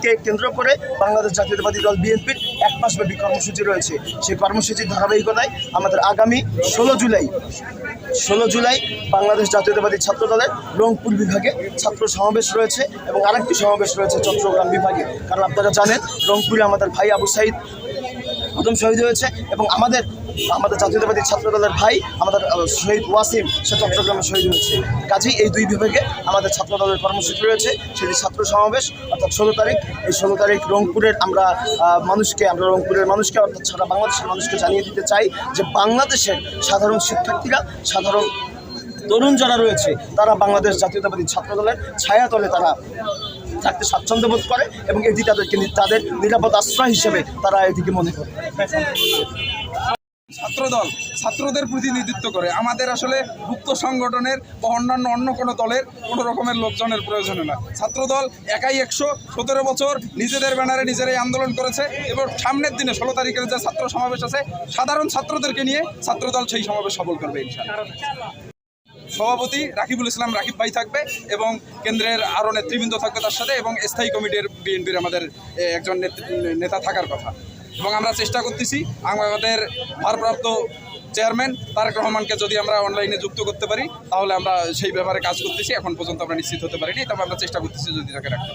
ঈদকে কেন্দ্র করে বাংলাদেশ জাতীয়তাবাদী দল বিএনপির এক মাসব্যাপী কর্মসূচি রয়েছে। সেই কর্মসূচির ধারাবাহিকতায় আমাদের আগামী ষোলো জুলাই ষোলো জুলাই বাংলাদেশ জাতীয়তাবাদী ছাত্র দলের রংপুর বিভাগে ছাত্র সমাবেশ রয়েছে এবং আরেকটি সমাবেশ রয়েছে চট্টগ্রাম বিভাগে। কারণ আপনারা জানেন, রংপুরে আমাদের ভাই আবু সাইদ প্রথম শহীদ হয়েছে এবং আমাদের আমাদের জাতীয়তাবাদী ছাত্র দলের ভাই, আমাদের শহীদ ওয়াসিম, সে চট্টগ্রামে শহীদ হয়েছে। কাজেই এই দুই বিভাগে আমাদের ছাত্র দলের কর্মসূচি রয়েছে। সেটি ছাত্র সমাবেশ, অর্থাৎ ষোলো তারিখ। এই ষোলো তারিখ রংপুরের আমরা মানুষকে, আমরা রংপুরের মানুষকে, অর্থাৎ সারা বাংলাদেশের মানুষকে জানিয়ে দিতে চাই যে বাংলাদেশের সাধারণ শিক্ষার্থীরা, সাধারণ তরুণ যারা রয়েছে, তারা বাংলাদেশ জাতীয়তাবাদী ছাত্র দলের ছায়াতলে তারা থাকতে স্বাচ্ছন্দ্য বোধ করে এবং এটি তাদেরকে তাদের নিরাপদ আশ্রয় হিসেবে তারা এটিকে মনে করে। ছাত্রদল ছাত্রদের প্রতিনিধিত্ব করে। আমাদের আসলে মুক্ত সংগঠনের বা অন্যান্য অন্য কোনো দলের কোনো রকমের লোকজনের প্রয়োজন না। ছাত্রদল একাই একশো সতেরো বছর নিজেদের ব্যানারে নিজেরাই আন্দোলন করেছে এবং সামনের দিনে ষোলো তারিখের যে ছাত্র সমাবেশ আছে, সাধারণ ছাত্রদেরকে নিয়ে ছাত্রদল সেই সমাবেশ সফল করবে সভাপতি রাকিবুল ইসলাম রাকিব ভাই থাকবে এবং কেন্দ্রের আরও নেতৃবৃন্দ থাকবে তার সাথে এবং স্থায়ী কমিটির বিএনপির আমাদের একজন নেতা থাকার কথা। এবং আমরা চেষ্টা করতেছি আমাদের ভারপ্রাপ্ত চেয়ারম্যান তারেক রহমানকে যদি আমরা অনলাইনে যুক্ত করতে পারি, তাহলে আমরা সেই ব্যাপারে কাজ করতেছি। এখন পর্যন্ত আমরা নিশ্চিত হতে পারিনি তবে আমরা চেষ্টা করতেছি যদি তাকে রাখতে।